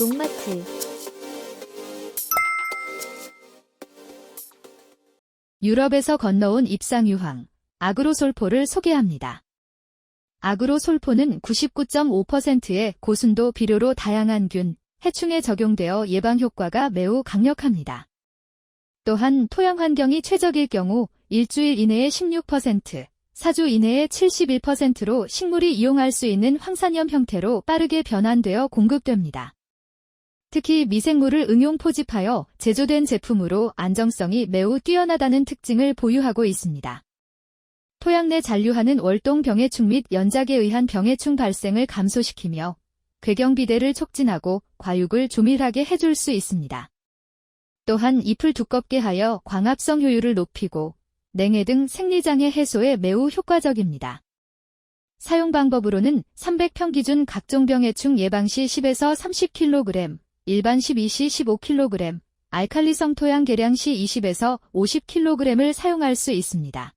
농마트 유럽에서 건너온 입상유황, 아그로솔포를 소개합니다. 아그로솔포는 99.5%의 고순도 비료로 다양한 균, 해충에 적용되어 예방 효과가 매우 강력합니다. 또한 토양 환경이 최적일 경우 일주일 이내에 16%, 4주 이내에 71%로 식물이 이용할 수 있는 황산염 형태로 빠르게 변환되어 공급됩니다. 특히 미생물을 응용 포집하여 제조된 제품으로 안정성이 매우 뛰어나다는 특징을 보유하고 있습니다. 토양 내 잔류하는 월동 병해충 및 연작에 의한 병해충 발생을 감소시키며 궤경비대를 촉진하고 과육을 조밀하게 해줄 수 있습니다. 또한 잎을 두껍게 하여 광합성 효율을 높이고 냉해 등 생리장애 해소에 매우 효과적입니다. 사용 방법으로는 300평 기준 각종 병해충 예방 시 10에서 30kg, 일반 12시 15kg, 알칼리성 토양 계량 시 20에서 50kg을 사용할 수 있습니다.